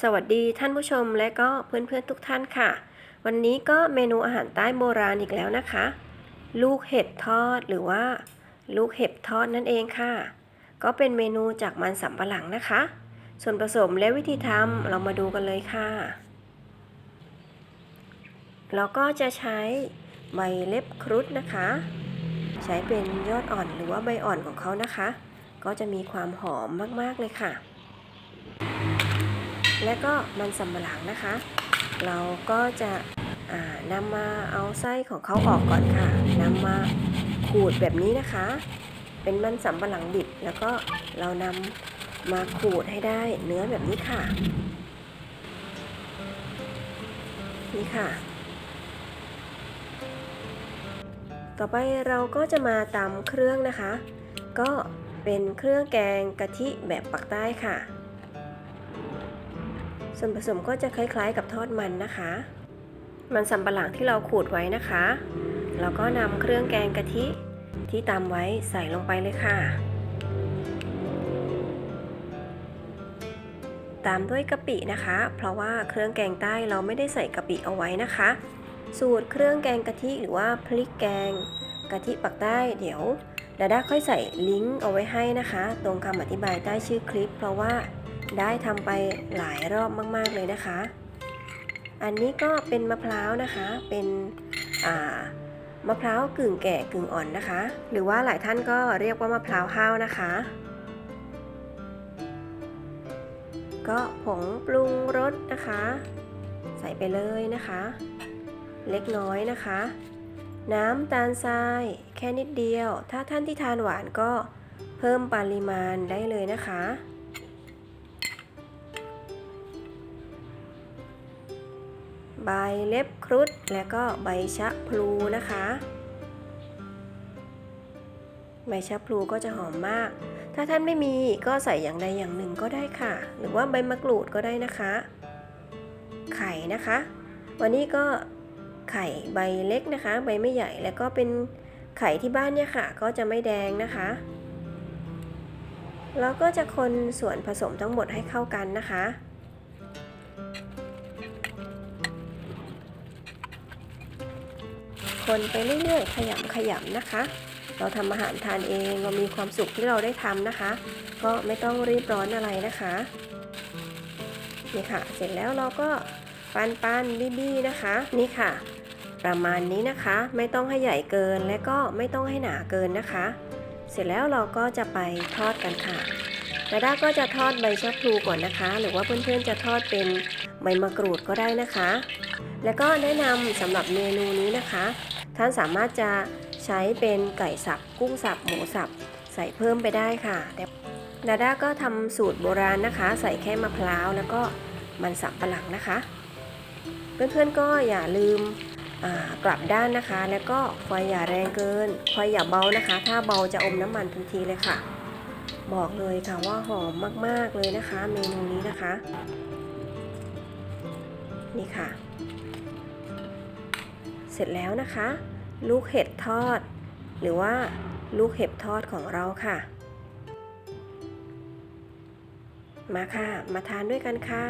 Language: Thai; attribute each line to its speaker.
Speaker 1: สวัสดีท่านผู้ชมและก็เพื่อนๆทุกท่านค่ะ วันนี้ก็เมนูอาหารใต้โบราณอีกแล้วนะคะ ลูกเห็ดทอดหรือว่า ลูกเห็บทอดนั่นเองค่ะ ก็เป็นเมนูจากมันสำปะหลังนะคะ ส่วนผสมและวิธีทำเรามาดูกันเลยค่ะ เราก็จะใช้ใบเล็บครุฑนะคะ ใช้เป็นยอดอ่อนหรือว่าใบอ่อนของเขานะคะ ก็จะมีความหอมมากๆเลยค่ะ และก็มันสำปะหลังนะคะ เราก็จะนำมาเอาไส้ของเขาออกก่อนค่ะนำมาขูดแบบนี้นะคะ เป็นมันสำปะหลังดิบ แล้วก็เรานำมาขูดให้ได้เนื้อแบบนี้ค่ะ นี่ค่ะ ต่อไปเราก็จะมาตำเครื่องนะคะ ก็เป็นเครื่องแกงกะทิแบบปักใต้ค่ะ ส่วนผสมก็จะคล้ายๆกับทอดมันนะคะ มันสำปะหลังที่เราขูดไว้นะคะเราก็นำเครื่องแกงกะทิที่ตำไว้ใส่ลงไปเลยค่ะ ตามด้วยกะปินะคะ เพราะว่าเครื่องแกงใต้เราไม่ได้ใส่กะปิเอาไว้นะคะ สูตรเครื่องแกงกะทิหรือว่าพริกแกงกะทิปักใต้เดี๋ยวดาด้าค่อยใส่ลิงก์เอาไว้ให้นะคะ ตรงคำอธิบายใต้ชื่อคลิป เพราะว่า ได้ทำไปหลายรอบมาก ๆ เลยนะคะ อันนี้ก็เป็นมะพร้าวนะคะ เป็นมะพร้าวกึ่งแก่กึ่งอ่อนนะคะ หรือว่าหลายท่านก็เรียกว่ามะพร้าวห้าวนะคะ ก็ผงปรุงรสนะคะ ใส่ไปเลยนะคะ เล็กน้อยนะคะ น้ำตาลทรายแค่นิดเดียว ถ้าท่านที่ทานหวานก็เพิ่มปริมาณได้เลยนะคะ ใบเล็บครุฑและก็ใบชะพลูนะคะ ใบชะพลูก็จะหอมมาก ถ้าท่านไม่มีก็ใส่อย่างใดอย่างหนึ่งก็ได้ค่ะ หรือว่าใบมะกรูดก็ได้นะคะ ไข่นะคะ วันนี้ก็ไข่ใบเล็กนะคะ ใบไม่ใหญ่แล้วก็เป็นไข่ที่บ้านเนี่ยค่ะ ก็จะไม่แดงนะคะแล้วก็จะคนส่วนผสมทั้งหมดให้เข้ากันนะคะ คนไปเรื่อยๆ ขยำขยำนะคะ เราทำอาหารทานเองเรามีความสุขที่เราได้ทำนะคะ ก็ไม่ต้องรีบร้อนอะไรนะคะนี่ค่ะ เสร็จแล้วเราก็ปั้นปั้นบี้บี้นะคะ นี่ค่ะ ประมาณนี้นะคะ ไม่ต้องให้ใหญ่เกินและก็ไม่ต้องให้หนาเกินนะคะ เสร็จแล้วเราก็จะไปทอดกันค่ะ ดาด้าก็จะทอดใบชะพลูก่อนนะคะ หรือว่าเพื่อนๆจะทอดเป็นใบมะกรูดก็ได้นะคะ แล้วก็แนะนำสำหรับเมนูนี้นะคะ ท่านสามารถจะใช้เป็นไก่สับ กุ้งสับ หมูสับ ใส่เพิ่มไปได้ค่ะแต่ดาด้าก็ทำสูตรโบราณนะคะ ใส่แค่มะพร้าวแล้วก็มันสับปะหลังนะคะ เพื่อนๆก็อย่าลืมกลับด้านนะคะ แล้วก็ไฟอย่าแรงเกินไฟอย่าเบานะคะ ถ้าเบาจะอมน้ำมันทันทีเลยค่ะ บอกเลยค่ะว่าหอมมาก ๆ เลยนะคะ เมนูนี้นะคะ นี่ค่ะ เสร็จแล้วนะคะ ลูกเห็ดทอด หรือว่าลูกเห็บทอดของเราค่ะ มาค่ะ มาทานด้วยกันค่ะ